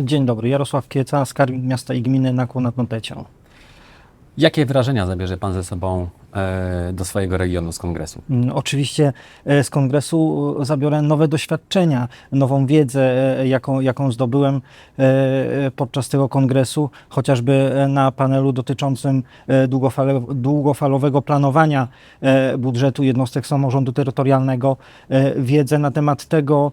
Dzień dobry, Jarosław Kieca, skarbnik miasta i gminy Nakło nad Notecią. Jakie wrażenia zabierze Pan ze sobą e, do swojego regionu z kongresu? Mm, Oczywiście e, z kongresu e, zabiorę nowe doświadczenia, nową wiedzę, e, jaką, jaką zdobyłem e, podczas tego kongresu, chociażby na panelu dotyczącym e, długofale- długofalowego planowania e, budżetu jednostek samorządu terytorialnego, e, wiedzę na temat tego,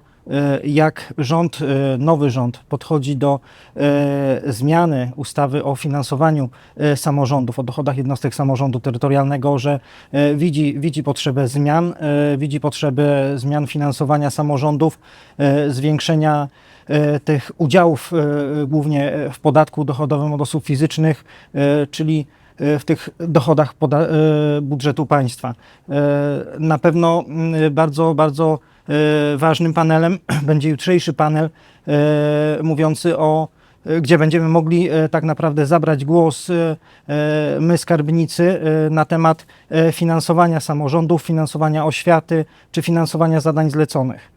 jak rząd, e, nowy rząd podchodzi do e, zmiany ustawy o finansowaniu e, samorządów, o dochodach jednostek samorządu terytorialnego, że e, widzi, widzi potrzebę zmian, e, widzi potrzebę zmian finansowania samorządów, e, zwiększenia e, tych udziałów e, głównie w podatku dochodowym od osób fizycznych, e, czyli e, w tych dochodach e, budżetu państwa. E, Na pewno mm, bardzo, bardzo e, ważnym panelem będzie jutrzejszy panel e, mówiący o e, gdzie będziemy mogli e, tak naprawdę zabrać głos e, e, my skarbnicy e, na temat e, finansowania samorządów, finansowania oświaty czy finansowania zadań zleconych.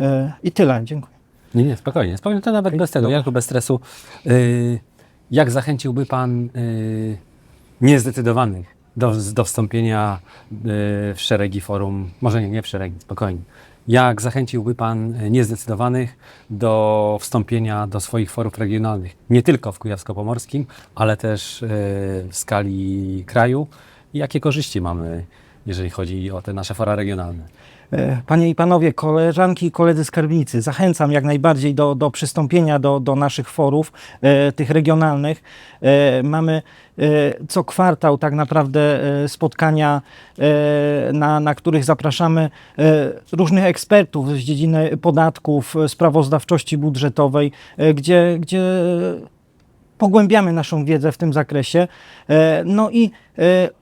E, I tyle, dziękuję. Nie, nie, spokojnie. Spokojnie, to nawet bez tego, jak bez stresu. Y, jak zachęciłby Pan y, niezdecydowanych do, do wstąpienia y, w szeregi forum, może nie, nie w szeregi, spokojnie. Jak zachęciłby Pan niezdecydowanych do wstąpienia do swoich forów regionalnych, nie tylko w Kujawsko-Pomorskim, ale też y, w skali kraju? I jakie korzyści mamy, jeżeli chodzi o te nasze fora regionalne? E, Panie i panowie, koleżanki i koledzy skarbnicy, zachęcam jak najbardziej do, do przystąpienia do, do naszych forów, e, tych regionalnych. E, mamy e, co kwartał tak naprawdę e, spotkania, e, na, na których zapraszamy e, różnych ekspertów z dziedziny podatków, sprawozdawczości budżetowej, e, gdzie, gdzie pogłębiamy naszą wiedzę w tym zakresie. E, No i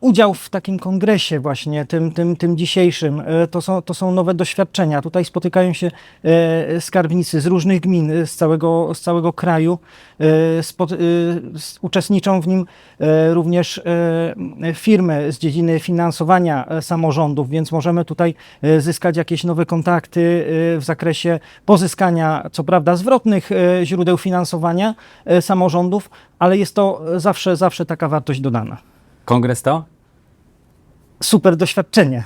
udział w takim kongresie właśnie, tym, tym, tym dzisiejszym, e, to są, to są nowe doświadczenia. Tutaj spotykają się e, skarbnicy z różnych gmin, e, z całego, z całego kraju. E, e, uczestniczą w nim e, również e, firmy z dziedziny finansowania e, samorządów, więc możemy tutaj e, zyskać jakieś nowe kontakty e, w zakresie pozyskania, co prawda, zwrotnych e, źródeł finansowania e, samorządów, ale jest to zawsze, zawsze taka wartość dodana. Kongres to? Super doświadczenie.